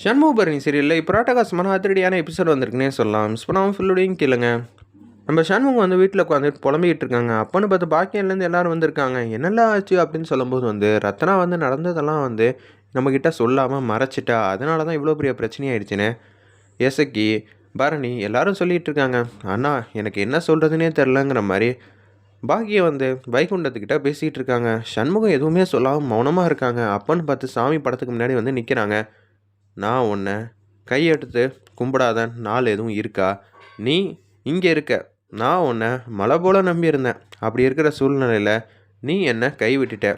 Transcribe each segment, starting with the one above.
ஷண்முகபரணி சீரியலில் இப்போ ராட்டகாசமான அதிரடியான எபிசோட் வந்திருக்குன்னே சொல்லலாம். மிஸ் பண்ணாமல் ஃபுல்லுடையும் கேளுங்க. நம்ம சண்முகம் வந்து வீட்டில் உட்காந்துட்டு புலம்பிக்கிட்டு இருக்காங்க. அப்போன்னு பார்த்து பாக்கியன்லேருந்து எல்லாரும் வந்திருக்காங்க. என்னெல்லாம் ஆச்சு அப்படின்னு சொல்லும்போது வந்து ரத்னா வந்து நடந்ததெல்லாம் வந்து நம்மக்கிட்ட சொல்லாமல் மறைச்சிட்டா. அதனால தான் இவ்வளோ பெரிய பிரச்சனையாயிடுச்சுன்னு எசக்கி பரணி எல்லாரும் சொல்லிகிட்டு இருக்காங்க. அண்ணா எனக்கு என்ன சொல்கிறதுனே தெரிலங்கிற மாதிரி பாக்கியம் வந்து வைகுண்டத்துக்கிட்ட பேசிகிட்டு இருக்காங்க. சண்முகம் எதுவுமே சொல்லாமல் மௌனமாக இருக்காங்க. அப்பன்னு பார்த்து சாமி படத்துக்கு முன்னாடி வந்து நிற்கிறாங்க நான் உன்னை கையெடுத்து கும்பிடாத நாள் எதுவும் இருக்கா? நீ இங்கே இருக்க. நான் உன்னை மலை போல் நம்பியிருந்தேன். அப்படி இருக்கிற சூழ்நிலையில் நீ என்னை கைவிட்டுட்ட.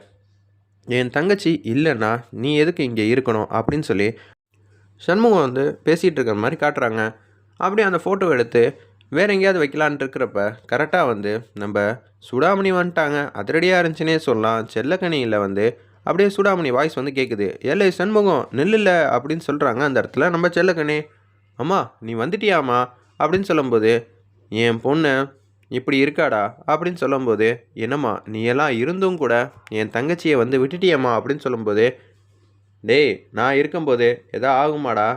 என் தங்கச்சி இல்லைன்னா நீ எதுக்கு இங்கே இருக்கணும் அப்படின்னு சொல்லி சண்முகம் வந்து பேசிகிட்டு இருக்கிற மாதிரி காட்டுறாங்க. அப்படியே அந்த ஃபோட்டோ எடுத்து வேற எங்கேயாவது வைக்கலான்ட்டு இருக்கிறப்ப கரெக்டாக வந்து நம்ம சுடாமணி வந்துட்டாங்க. அதிரடியாக இருந்துச்சுன்னே சொல்லலாம். செல்லக்கனியில் வந்து அப்படியே சூடாமணி வாய்ஸ் வந்து கேட்குது ஏலே சண்முகம் நெல்லில்ல அப்படின்னு சொல்கிறாங்க அந்த இடத்துல. நம்ம செல்லக்கண்ணே அம்மா நீ வந்துட்டியாம்மா? அப்படின்னு சொல்லும்போது என் பொண்ணு இப்படி இருக்காடா? அப்படின்னு சொல்லும்போது என்னம்மா நீ எல்லாம் இருந்தும் கூட என் தங்கச்சியை வந்து விட்டுட்டியம்மா? அப்படின்னு சொல்லும்போது டேய் நான் இருக்கும்போது எதா ஆகுமாடா?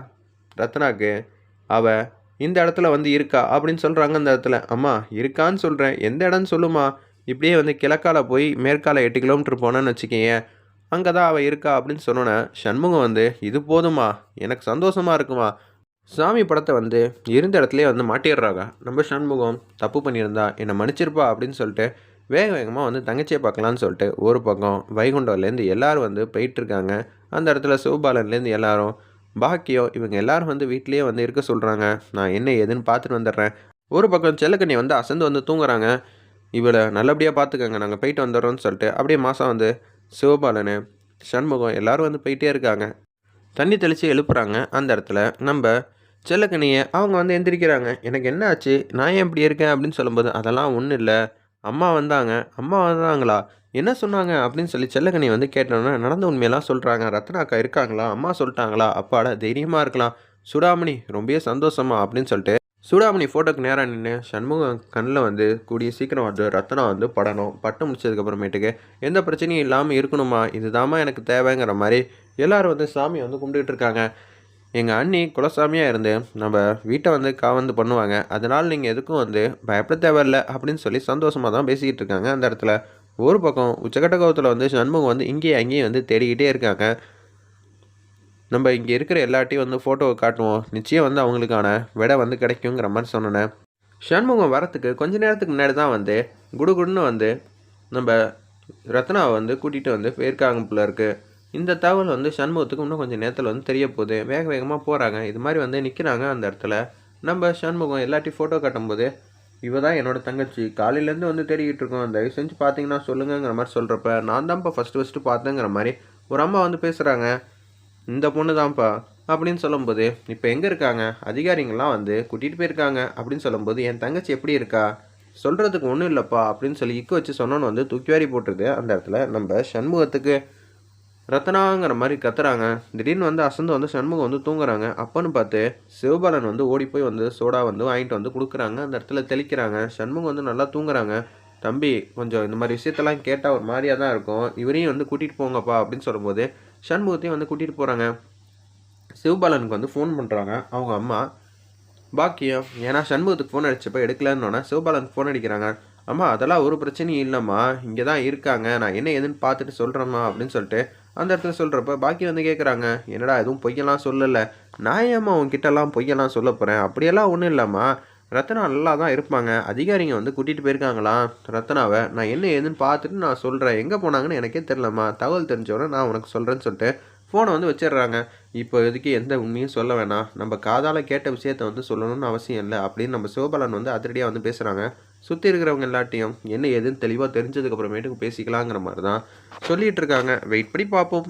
ரத்னாக்கு அவ இந்த இடத்துல வந்து இருக்கா? அப்படின்னு சொல்கிறாங்க அந்த இடத்துல. அம்மா இருக்கான்னு சொல்கிறேன் எந்த இடம்னு சொல்லுமா இப்படியே வந்து கிழக்கால போய் மேற்கால எட்டு கிலோமீட்டர் போனேன்னு வச்சுக்கேன் அங்கே தான் அவள் இருக்கா அப்படின்னு சொன்னோன்னே சண்முகம் வந்து இது போதுமா எனக்கு சந்தோஷமாக இருக்குமா? சாமி படத்தை வந்து இருந்த இடத்துலையே வந்து மாட்டிடுறாங்க. நம்ம சண்முகம் தப்பு பண்ணியிருந்தா என்னை மன்னிச்சிருப்பா அப்படின்னு சொல்லிட்டு வேக வேகமாக வந்து தங்கச்சியை பார்க்கலான்னு சொல்லிட்டு ஒரு பக்கம் வைகுண்டம்லேருந்து எல்லோரும் வந்து போயிட்டுருக்காங்க. அந்த இடத்துல சிவபாலன்லேருந்து எல்லாரும் பாக்கியம் இவங்க எல்லாரும் வந்து வீட்லேயே வந்து இருக்க சொல்கிறாங்க நான் என்ன ஏதுன்னு பார்த்துட்டு வந்துடுறேன். ஒரு பக்கம் செல்லக்கண்ணி வந்து அசந்து வந்து தூங்குறாங்க. இவளை நல்லபடியாக பார்த்துக்கங்க நாங்கள் போயிட்டு வந்துடுறோம்னு சொல்லிட்டு அப்படியே மாதம் வந்து சிவபாலனு சண்முகம் எல்லாரும் வந்து போயிட்டே இருக்காங்க. தண்ணி தெளித்து எழுப்புறாங்க. அந்த இடத்துல நம்ம செல்லக்கனியை அவங்க வந்து எந்திரிக்கிறாங்க. எனக்கு என்ன ஆச்சு? நான் ஏன் இப்படி இருக்கேன்? அப்படின்னு சொல்லும்போது அதெல்லாம் ஒன்றும் இல்லை. அம்மா வந்தாங்க. அம்மா வந்தாங்களா? என்ன சொன்னாங்க? அப்படின்னு சொல்லி செல்லக்கனி வந்து கேட்டோன்னா நடந்த உண்மையெல்லாம் சொல்கிறாங்க ரத்னா அக்கா இருக்காங்களா? அம்மா சொல்லிட்டாங்களா? அப்பாட தைரியமாக இருக்கலாம். சுடாமணி ரொம்பவே சந்தோஷமா? அப்படின்னு சொல்லிட்டு சூடாமணி ஃபோட்டோக்கு நேராக நின்று சண்முகம் கண்ணில் வந்து கூடிய சீக்கிரம் வந்து ரத்தனம் வந்து படணும். பட்டு முடிச்சதுக்கப்புறமேட்டுக்கு எந்த பிரச்சனையும் இல்லாமல் இருக்கணுமா? இதுதாம்மா எனக்கு தேவைங்கிற மாதிரி எல்லோரும் வந்து சாமியை வந்து கும்பிட்டுட்டு இருக்காங்க. எங்கள் அண்ணி குலசாமியாக இருந்து நம்ம வீட்டை வந்து காவந்து பண்ணுவாங்க. அதனால் நீங்கள் எதுக்கும் வந்து பயப்பட தேவையில்ல அப்படின்னு சொல்லி சந்தோஷமாக தான் பேசிக்கிட்டு இருக்காங்க அந்த இடத்துல. ஒரு பக்கம் உச்சக்கட்ட கோவத்தில் வந்து சண்முகம் வந்து இங்கேயும் அங்கேயும் வந்து தேடிக்கிட்டே இருக்காங்க. நம்ம இங்கே இருக்கிற எல்லாட்டையும் வந்து ஃபோட்டோவை காட்டுவோம். நிச்சயம் வந்து அவங்களுக்கான விடை வந்து கிடைக்குங்கிற மாதிரி சொன்னேன். ஷண்முகம் வரத்துக்கு கொஞ்ச நேரத்துக்கு முன்னாடி தான் வந்து குடுகுடுன்னு வந்து நம்ம ரத்னாவை வந்து கூட்டிகிட்டு வந்து போயிருக்காங்க போல இருக்குது இந்த தகவல் வந்து சண்முகத்துக்கு இன்னும் கொஞ்சம் நேரத்தில் வந்து தெரிய போகுது. வேக வேகமாக போகிறாங்க இது மாதிரி வந்து நிற்கிறாங்க அந்த இடத்துல. நம்ம சண்முகம் எல்லாத்தையும் ஃபோட்டோ காட்டும்போது இவ தான் என்னோட தங்கச்சி. காலையிலேருந்து வந்து தேடிக்கிட்டு இருக்கோம். தயவு செஞ்சு பார்த்தீங்கன்னா சொல்லுங்கங்கிற மாதிரி சொல்கிறப்ப நான் தான்ப்பா ஃபஸ்ட்டு ஃபஸ்ட்டு பார்த்தேங்கிற மாதிரி ஒரு அம்மா வந்து பேசுகிறாங்க இந்த பொண்ணு தான்ப்பா அப்படின்னு சொல்லும்போது இப்போ எங்கே இருக்காங்க? அதிகாரிங்கள்லாம் வந்து கூட்டிகிட்டு போயிருக்காங்க. அப்படின்னு சொல்லும்போது என் தங்கச்சி எப்படி இருக்கா? சொல்கிறதுக்கு ஒன்றும் இல்லைப்பா அப்படின்னு சொல்லி இக்கு வச்சு சொன்னோன்னு வந்து தூக்கி வாரி போட்டுருது. அந்த இடத்துல நம்ம சண்முகத்துக்கு ரத்னாங்கிற மாதிரி கத்துறாங்க. திடீர்னு வந்து அசந்து வந்து சண்முகம் வந்து தூங்குறாங்க. அப்போன்னு பார்த்து சிவபாலன் வந்து ஓடி போய் வந்து சோடா வந்து வாங்கிட்டு வந்து கொடுக்குறாங்க. அந்த இடத்துல தெளிக்கிறாங்க. சண்முகம் வந்து நல்லா தூங்குறாங்க. தம்பி கொஞ்சம் இந்த மாதிரி விஷயத்தெல்லாம் கேட்டால் ஒரு மாதிரியாக தான் இருக்கும். இவரையும் வந்து கூட்டிகிட்டு போங்கப்பா அப்படின்னு சொல்லும்போது சண்முகத்தையும் வந்து கூட்டிகிட்டு போகிறாங்க சிவபாலனுக்கு வந்து ஃபோன் பண்ணுறாங்க அவங்க அம்மா பாக்கியம் ஏன்னா சண்முகத்துக்கு ஃபோன் அடிச்சப்போ எடுக்கலன்னொன்னே சிவபாலனுக்கு ஃபோன் அடிக்கிறாங்க. அம்மா அதெல்லாம் ஒரு பிரச்சனையும் இல்லைம்மா. இங்கே தான் இருக்காங்க. நான் என்ன ஏதுன்னு பார்த்துட்டு சொல்கிறேம்மா அப்படின்னு சொல்லிட்டு அந்த இடத்துல சொல்கிறப்ப பாக்கி வந்து கேட்குறாங்க என்னடா எதுவும் பொய்யெல்லாம் சொல்லலை. நான் ஏம்மா உங்ககிட்டலாம் பொய்யெல்லாம் சொல்ல போகிறேன் அப்படியெல்லாம் ஒன்றும் இல்லைம்மா. ரத்னா நல்லா தான் இருப்பாங்க. அதிகாரிங்க வந்து கூட்டிகிட்டு போயிருக்காங்களாம் ரத்னாவை நான் என்ன ஏதுன்னு பார்த்துட்டு நான் சொல்கிறேன் எங்கே போனாங்கன்னு எனக்கே தெரிலம்மா தகவல் தெரிஞ்சவொடனே நான் உனக்கு சொல்கிறேன்னு சொல்லிட்டு ஃபோனை வந்து வச்சிடுறாங்க. இப்போ இதுக்கு எந்த உண்மையும் சொல்ல வேணாம். நம்ம காதால் கேட்ட விஷயத்த வந்து சொல்லணும்னு அவசியம் இல்லை அப்படின்னு நம்ம சிவபாலன் வந்து அதிரடியாக வந்து பேசுகிறாங்க சுற்றி இருக்கிறவங்க எல்லாட்டையும் என்ன ஏதுன்னு தெளிவாக தெரிஞ்சதுக்கப்புறமேட்டுக்கு பேசிக்கலாங்கிற மாதிரி தான் சொல்லிகிட்டு இருக்காங்க. வெயிட் பண்ணி பார்ப்போம்.